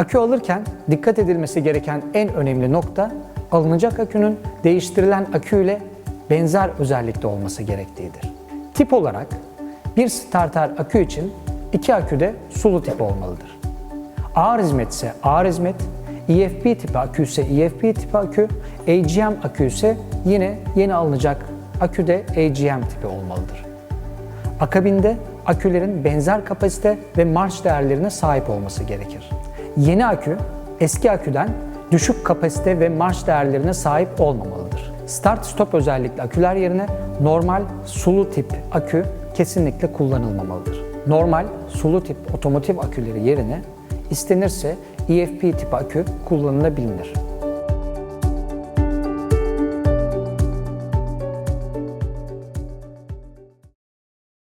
Akü alırken dikkat edilmesi gereken en önemli nokta alınacak akünün değiştirilen aküyle benzer özellikte olması gerektiğidir. Tip olarak bir starter akü için iki akü de sulu tip olmalıdır. Ağır hizmet ise ağır hizmet, EFP tipi akü ise EFP tipi akü, AGM akü ise yine yeni alınacak akü de AGM tipi olmalıdır. Akabinde akülerin benzer kapasite ve marş değerlerine sahip olması gerekir. Yeni akü eski aküden düşük kapasite ve marş değerlerine sahip olmamalıdır. Start stop özellikli aküler yerine normal sulu tip akü kesinlikle kullanılmamalıdır. Normal sulu tip otomotiv aküleri yerine istenirse EFP tip akü kullanılabilir.